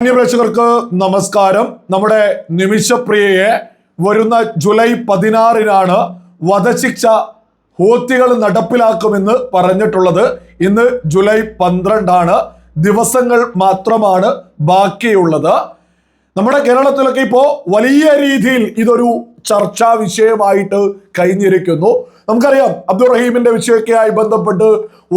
മാന്യപ്രേക്ഷകർക്ക് നമസ്കാരം. നമ്മുടെ നിമിഷപ്രിയയെ വരുന്ന ജൂലൈ പതിനാറിനാണ് വധശിക്ഷ ഹൂത്തികൾ നടപ്പിലാക്കുമെന്ന് പറഞ്ഞിട്ടുള്ളത്. ഇന്ന് ജൂലൈ പന്ത്രണ്ടാണ്. ദിവസങ്ങൾ മാത്രമാണ് ബാക്കിയുള്ളത്. നമ്മുടെ കേരളത്തിലൊക്കെ ഇപ്പോൾ വലിയ രീതിയിൽ ഇതൊരു ചർച്ചാ വിഷയമായിട്ട് കഴിഞ്ഞിരിക്കുന്നു. നമുക്കറിയാം അബ്ദുറഹീമിന്റെ വിഷയമൊക്കെയായി ബന്ധപ്പെട്ട്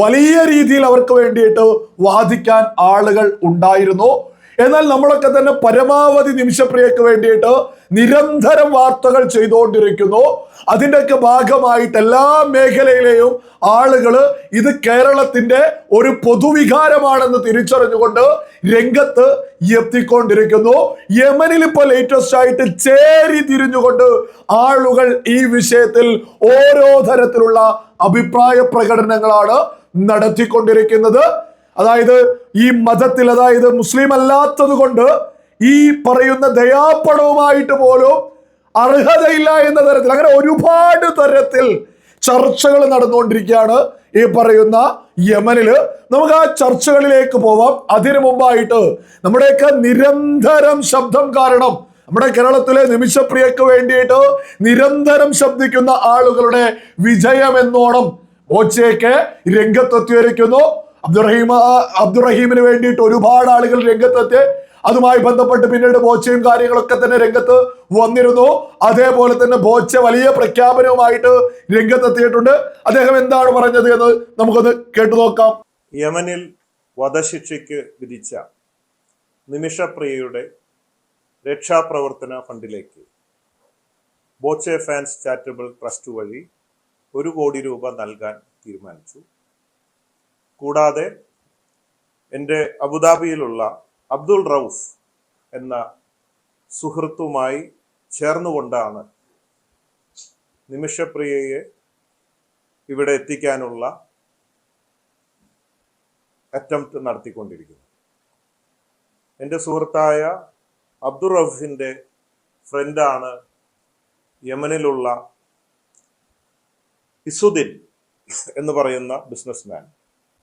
വലിയ രീതിയിൽ അവർക്ക് വേണ്ടിയിട്ട് വാദിക്കാൻ ആളുകൾ ഉണ്ടായിരുന്നു. എന്നാൽ നമ്മളൊക്കെ തന്നെ പരമാവധി നിമിഷപ്രിയക്ക് വേണ്ടിയിട്ട് നിരന്തരം വാർത്തകൾ ചെയ്തുകൊണ്ടിരിക്കുന്നു. അതിന്റെയൊക്കെ ഭാഗമായിട്ട് എല്ലാ മേഖലയിലെയും ആളുകൾ ഇത് കേരളത്തിന്റെ ഒരു പൊതുവികാരമാണെന്ന് തിരിച്ചറിഞ്ഞുകൊണ്ട് രംഗത്ത് എത്തിക്കൊണ്ടിരിക്കുന്നു. യമനിൽ ഇപ്പോൾ ലേറ്റസ്റ്റ് ആയിട്ട് ചേരി തിരിഞ്ഞുകൊണ്ട് ആളുകൾ ഈ വിഷയത്തിൽ ഓരോ തരത്തിലുള്ള അഭിപ്രായ പ്രകടനങ്ങളാണ് നടത്തിക്കൊണ്ടിരിക്കുന്നത്. അതായത് ഈ മതത്തിൽ അതായത് മുസ്ലിം അല്ലാത്തത് കൊണ്ട് ഈ പറയുന്ന ദയാപടവുമായിട്ട് പോലും അർഹതയില്ല എന്ന തരത്തിൽ അങ്ങനെ ഒരുപാട് തരത്തിൽ ചർച്ചകൾ നടന്നുകൊണ്ടിരിക്കുകയാണ് ഈ പറയുന്ന യമനിൽ നമുക്ക് ആ ചർച്ചകളിലേക്ക് പോവാം. അതിനു മുമ്പായിട്ട് നമ്മുടെയൊക്കെ നിരന്തരം ശബ്ദം കാരണം നമ്മുടെ കേരളത്തിലെ നിമിഷപ്രിയക്ക് വേണ്ടിയിട്ട് നിരന്തരം ശബ്ദിക്കുന്ന ആളുകളുടെ വിജയമെന്നോണം ഓച്ചയൊക്കെ രംഗത്തെത്തിയിരിക്കുന്നു. അബ്ദുറഹീം അബ്ദുറഹീമിന് വേണ്ടിയിട്ട് ഒരുപാട് ആളുകൾ രംഗത്തെത്തി. അതുമായി ബന്ധപ്പെട്ട് പിന്നീട് ബോച്ചയും കാര്യങ്ങളൊക്കെ തന്നെ രംഗത്ത് വന്നിരുന്നു. അതേപോലെ തന്നെ ബോച്ച വലിയ പ്രഖ്യാപനവുമായിട്ട് രംഗത്തെത്തിയിട്ടുണ്ട്. അദ്ദേഹം എന്താണ് പറഞ്ഞത് എന്ന് നമുക്കൊന്ന് കേട്ടു നോക്കാം. യമനിൽ വധശിക്ഷയ്ക്ക് വിധിച്ച നിമിഷപ്രിയയുടെ രക്ഷാപ്രവർത്തന ഫണ്ടിലേക്ക് ബോച്ചെ ഫാൻസ് ചാരിറ്റബിൾ ട്രസ്റ്റ് വഴി ഒരു കോടി രൂപ നൽകാൻ തീരുമാനിച്ചു. കൂടാതെ എന്റെ അബുദാബിയിലുള്ള അബ്ദുൾ റൌഫ് എന്ന സുഹൃത്തുമായി ചേർന്നുകൊണ്ടാണ് നിമിഷപ്രിയയെ ഇവിടെ എത്തിക്കാനുള്ള അറ്റംപ്റ്റ് നടത്തിക്കൊണ്ടിരിക്കുന്നത്. എന്റെ സുഹൃത്തായ അബ്ദുൾ റൌഫിന്റെ ഫ്രണ്ടാണ് യമനിലുള്ള ഇസുദ്ദീൻ എന്ന് പറയുന്ന ബിസിനസ്മാൻ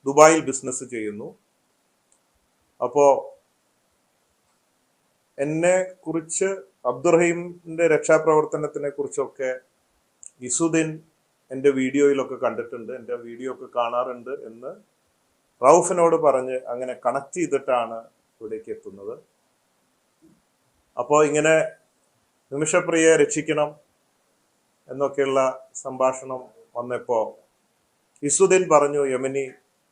ദുബായിൽ ബിസിനസ് ചെയ്യുന്നു. അപ്പോ എന്നെ കുറിച്ച് അബ്ദുറഹീമിന്റെ രക്ഷാപ്രവർത്തനത്തിനെ കുറിച്ചൊക്കെ ഇസുദ്ദീൻ എന്റെ വീഡിയോയിലൊക്കെ കണ്ടിട്ടുണ്ട്. എന്റെ വീഡിയോ ഒക്കെ കാണാറുണ്ട് എന്ന് റൌഫിനോട് പറഞ്ഞ് അങ്ങനെ കണക്ട് ചെയ്തിട്ടാണ് ഇവിടേക്ക് എത്തുന്നത്. അപ്പോൾ ഇങ്ങനെ നിമിഷപ്രിയയെ രക്ഷിക്കണം എന്നൊക്കെയുള്ള സംഭാഷണം വന്നപ്പോൾ ഇസുദ്ദീൻ പറഞ്ഞു യമനി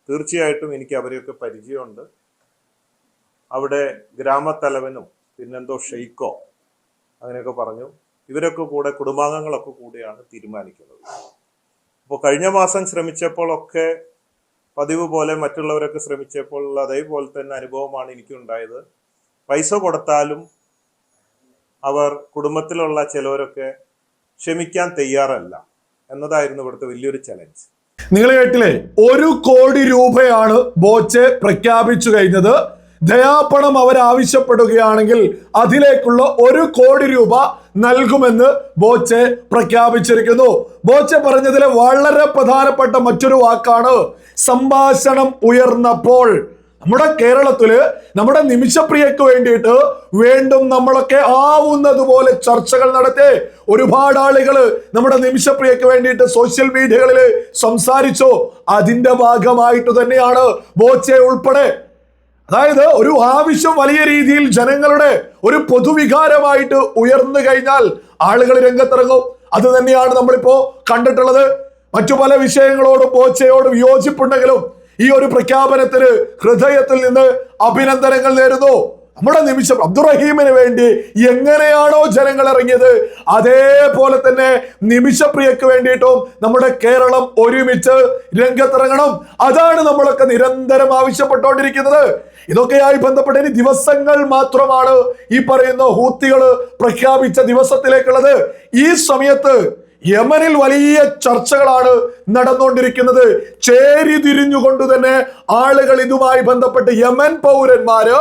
തീർച്ചയായിട്ടും എനിക്ക് അവരെയൊക്കെ പരിചയമുണ്ട്. അവിടെ ഗ്രാമത്തലവനും പിന്നെന്തോ ഷെയ്ക്കോ അങ്ങനെയൊക്കെ പറഞ്ഞു. ഇവരൊക്കെ കൂടെ കുടുംബാംഗങ്ങളൊക്കെ കൂടിയാണ് തീരുമാനിക്കുന്നത്. അപ്പോൾ കഴിഞ്ഞ മാസം ശ്രമിച്ചപ്പോഴൊക്കെ പതിവ് പോലെ മറ്റുള്ളവരൊക്കെ ശ്രമിച്ചപ്പോൾ അതേപോലെ തന്നെ അനുഭവമാണ് എനിക്കുണ്ടായത്. പൈസ കൊടുത്താലും അവർ കുടുംബത്തിലുള്ള ചിലവരൊക്കെ ക്ഷമിക്കാൻ തയ്യാറല്ല എന്നതായിരുന്നു ഇവിടുത്തെ വലിയൊരു ചലഞ്ച് നിങ്ങൾ കേട്ടില്ലേ ഒരു കോടി രൂപയാണ് ബോച്ചെ പ്രഖ്യാപിച്ചു കഴിഞ്ഞത്. ദയാപണം അവർ ആവശ്യപ്പെടുകയാണെങ്കിൽ അതിലേക്കുള്ള ഒരു കോടി രൂപ നൽകുമെന്ന് ബോച്ചെ പ്രഖ്യാപിച്ചിരിക്കുന്നു. ബോച്ചെ പറഞ്ഞതിലെ വളരെ പ്രധാനപ്പെട്ട മറ്റൊരു വാക്കാണ് സംഭാഷണം ഉയർന്നപ്പോൾ. നമ്മുടെ കേരളത്തിൽ നമ്മുടെ നിമിഷപ്രിയക്ക് വേണ്ടിയിട്ട് വീണ്ടും നമ്മളൊക്കെ ആവുന്നതുപോലെ ചർച്ചകൾ നടത്തി. ഒരുപാട് ആളുകൾ നമ്മുടെ നിമിഷപ്രിയക്ക് വേണ്ടിയിട്ട് സോഷ്യൽ മീഡിയകളിൽ സംസാരിച്ചു. അതിന്റെ ഭാഗമായിട്ട് തന്നെയാണ് ബോച്ചെ ഉൾപ്പെടെ. അതായത് ഒരു ആവശ്യം വലിയ രീതിയിൽ ജനങ്ങളുടെ ഒരു പൊതുവികാരമായിട്ട് ഉയർന്നു കഴിഞ്ഞാൽ ആളുകൾ രംഗത്തിറങ്ങും. അത് തന്നെയാണ് നമ്മളിപ്പോ കണ്ടിട്ടുള്ളത്. മറ്റു പല വിഷയങ്ങളോടും ബോച്ചയോടും വിയോജിപ്പുണ്ടെങ്കിലും ഈ ഒരു പ്രഖ്യാപനത്തിന് ഹൃദയത്തിൽ നിന്ന് അഭിനന്ദനങ്ങൾ നേരുന്നു. നമ്മുടെ നിമിഷം അബ്ദുറഹീമിന് വേണ്ടി എങ്ങനെയാണോ ജനങ്ങൾ ഇറങ്ങിയത് അതേപോലെ തന്നെ നിമിഷപ്രിയക്ക് വേണ്ടിയിട്ടും നമ്മുടെ കേരളം ഒരുമിച്ച് രംഗത്തിറങ്ങണം. അതാണ് നമ്മളൊക്കെ നിരന്തരം ആവശ്യപ്പെട്ടുകൊണ്ടിരിക്കുന്നത്. ഇതൊക്കെയായി ബന്ധപ്പെട്ട് ഇനി ദിവസങ്ങൾ മാത്രമാണ് ഈ പറയുന്ന ഹൂത്തികൾ പ്രഖ്യാപിച്ച ദിവസത്തിലേക്കുള്ളത്. ഈ സമയത്ത് യമനിൽ വലിയ ചർച്ചകളാണ് നടന്നുകൊണ്ടിരിക്കുന്നത്. ചേരി തിരിഞ്ഞുകൊണ്ട് തന്നെ ആളുകൾ ഇതുമായി ബന്ധപ്പെട്ട് യമൻ പൗരന്മാര്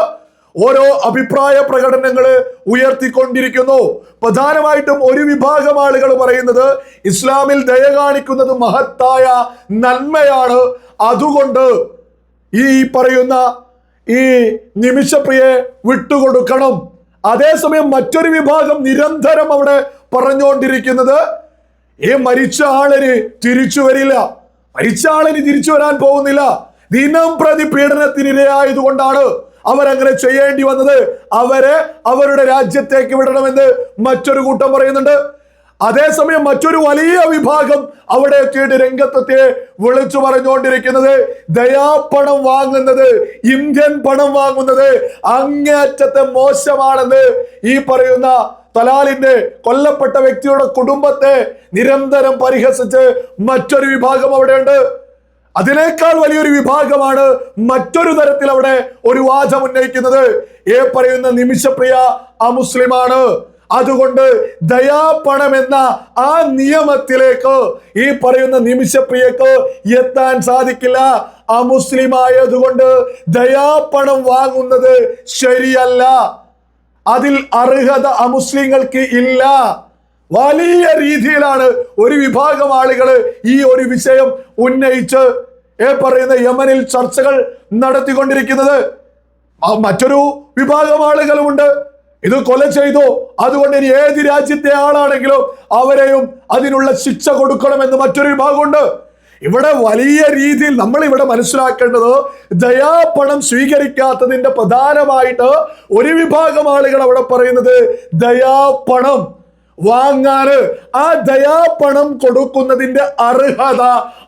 ഓരോ അഭിപ്രായ പ്രകടനങ്ങൾ ഉയർത്തിക്കൊണ്ടിരിക്കുന്നു. പ്രധാനമായിട്ടും ഒരു വിഭാഗം ആളുകൾ പറയുന്നത് ഇസ്ലാമിൽ ദയ കാണിക്കുന്നത് മഹത്തായ നന്മയാണ്. അതുകൊണ്ട് ഈ പറയുന്ന ഈ നിമിഷപ്രിയെ വിട്ടുകൊടുക്കണം. അതേസമയം മറ്റൊരു വിഭാഗം നിരന്തരം അവിടെ പറഞ്ഞുകൊണ്ടിരിക്കുന്നത് ഈ മരിച്ച ആളിന് തിരിച്ചു വരില്ല. മരിച്ച ആളിന് തിരിച്ചു വരാൻ പോകുന്നില്ല. ദിനം പ്രതി പീഡനത്തിനിരയായതുകൊണ്ടാണ് അവരങ്ങനെ ചെയ്യേണ്ടി വന്നത്. അവരെ അവരുടെ രാജ്യത്തേക്ക് വിടണമെന്ന് മറ്റൊരു കൂട്ടം പറയുന്നുണ്ട്. അതേസമയം മറ്റൊരു വലിയ വിഭാഗം അവിടെ എത്തിയിട്ട് രംഗത്തെത്തി വിളിച്ചു പറഞ്ഞുകൊണ്ടിരിക്കുന്നത് ദയാപ്പണം വാങ്ങുന്നത് ഇന്ത്യൻ പണം വാങ്ങുന്നത് അങ്ങേറ്റത്തെ മോശമാണെന്ന് ഈ പറയുന്ന തലാലിന്റെ കൊല്ലപ്പെട്ട വ്യക്തിയുടെ കുടുംബത്തെ നിരന്തരം പരിഹസിച്ച് മറ്റൊരു വിഭാഗം അവിടെയുണ്ട്. അതിനേക്കാൾ വലിയൊരു വിഭാഗമാണ് മറ്റൊരു തരത്തിൽ അവിടെ ഒരു വാദം ഉന്നയിക്കുന്നത്. ഏ പറയുന്ന നിമിഷപ്രിയ ആ അമുസ്ലിമാണ് അതുകൊണ്ട് ദയാപണം എന്ന ആ നിയമത്തിലേക്ക് ഈ പറയുന്ന നിമിഷപ്രിയക്ക് എത്താൻ സാധിക്കില്ല. അമുസ്ലിമായതുകൊണ്ട് ദയാപണം വാങ്ങുന്നത് ശരിയല്ല. അതിൽ അർഹത അമുസ്ലിങ്ങൾക്ക് ഇല്ല. വലിയ രീതിയിലാണ് ഒരു വിഭാഗം ആളുകൾ ഈ ഒരു വിഷയം ഉന്നയിച്ച് ഏ പറയുന്ന യമനിൽ ചർച്ചകൾ നടത്തിക്കൊണ്ടിരിക്കുന്നത്. മറ്റൊരു വിഭാഗം ആളുകളുമുണ്ട്. ഇത് കൊല ചെയ്തു. അതുകൊണ്ട് ഇനി ഏത് രാജ്യത്തെ ആളാണെങ്കിലും അവരെയും അതിനുള്ള ശിക്ഷ കൊടുക്കണമെന്ന് മറ്റൊരു വിഭാഗമുണ്ട്. ഇവിടെ വലിയ രീതിയിൽ നമ്മൾ ഇവിടെ മനസ്സിലാക്കേണ്ടത് ദയാപണം സ്വീകരിക്കാത്തതിന്റെ പ്രധാനമായിട്ട് ഒരു വിഭാഗം ആളുകൾ അവിടെ പറയുന്നത് ദയാപണം. വാങ്ങാന് ആ ദയാപണം കൊടുക്കുന്നതിന്റെ അർഹത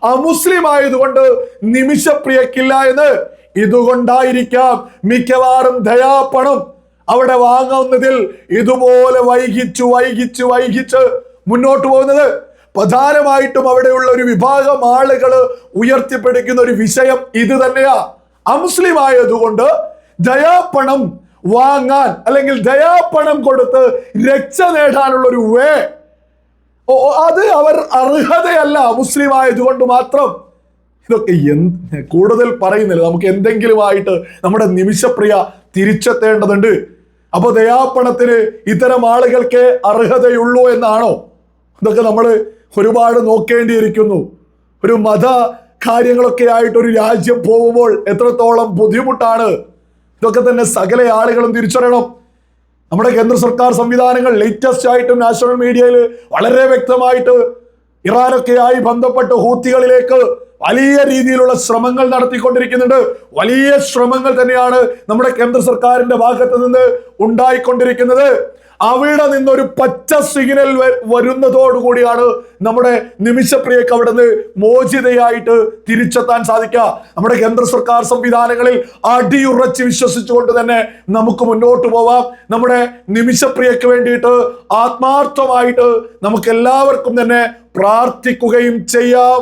അമുസ്ലിം ആയതുകൊണ്ട് നിമിഷപ്രിയക്കില്ല എന്ന്. ഇതുകൊണ്ടായിരിക്കാം മിക്കവാറും ദയാപണം. അവിടെ വാങ്ങുന്നതിൽ ഇതുപോലെ വൈകിച്ചു വൈകിച്ചു വൈകിച്ച് മുന്നോട്ട് പോകുന്നത്. പ്രധാനമായിട്ടും അവിടെയുള്ള ഒരു വിഭാഗം ആളുകൾ ഉയർത്തിപ്പിടിക്കുന്ന ഒരു വിഷയം ഇത് തന്നെയാ. അമുസ്ലിം ആയതുകൊണ്ട് വാങ്ങാൻ അല്ലെങ്കിൽ ദയാപണം കൊടുത്ത് രക്ഷ നേടാനുള്ള ഒരു വേ. അത് അവർ അർഹതയല്ല മുസ്ലിം ആയതുകൊണ്ട് മാത്രം. ഇതൊക്കെ എന്ത് കൂടുതൽ പറയുന്നില്ല. നമുക്ക് എന്തെങ്കിലുമായിട്ട് നമ്മുടെ നിമിഷപ്രിയ തിരിച്ചെത്തേണ്ടതുണ്ട്. അപ്പൊ ദയാപണത്തിന് ഇത്തരം ആളുകൾക്ക് അർഹതയുള്ളൂ എന്നാണോ? ഇതൊക്കെ നമ്മൾ ഒരുപാട് നോക്കേണ്ടിയിരിക്കുന്നു. ഒരു മത കാര്യങ്ങളൊക്കെ ആയിട്ട് ഒരു രാജ്യം പോകുമ്പോൾ എത്രത്തോളം ബുദ്ധിമുട്ടാണ്? ഇതൊക്കെ തന്നെ സകല ആളുകളും തിരിച്ചറിയണം. നമ്മുടെ കേന്ദ്ര സർക്കാർ സംവിധാനങ്ങൾ ലേറ്റസ്റ്റ് ആയിട്ട് നാഷണൽ മീഡിയയിൽ വളരെ വ്യക്തമായിട്ട് ഇറാനൊക്കെയായി ബന്ധപ്പെട്ട് ഹൂത്തികളിലേക്ക് വലിയ രീതിയിലുള്ള ശ്രമങ്ങൾ നടത്തിക്കൊണ്ടിരിക്കുന്നുണ്ട്. വലിയ ശ്രമങ്ങൾ തന്നെയാണ് നമ്മുടെ കേന്ദ്ര സർക്കാരിന്റെ ഭാഗത്ത് നിന്ന് ഉണ്ടായിക്കൊണ്ടിരിക്കുന്നത്. അവിടെ നിന്നൊരു പച്ച സിഗ്നൽ വരുന്നതോടുകൂടിയാണ് നമ്മുടെ നിമിഷപ്രിയക്ക് അവിടെ നിന്ന് മോചിതയായിട്ട് തിരിച്ചെത്താൻ സാധിക്കുക. നമ്മുടെ കേന്ദ്ര സർക്കാർ സംവിധാനങ്ങളിൽ അടിയുറച്ച് വിശ്വസിച്ചുകൊണ്ട് തന്നെ നമുക്ക് മുന്നോട്ട് പോവാം. നമ്മുടെ നിമിഷപ്രിയക്ക് വേണ്ടിയിട്ട് ആത്മാർത്ഥമായിട്ട് നമുക്ക് എല്ലാവർക്കും തന്നെ പ്രാർത്ഥിക്കുകയും ചെയ്യാം.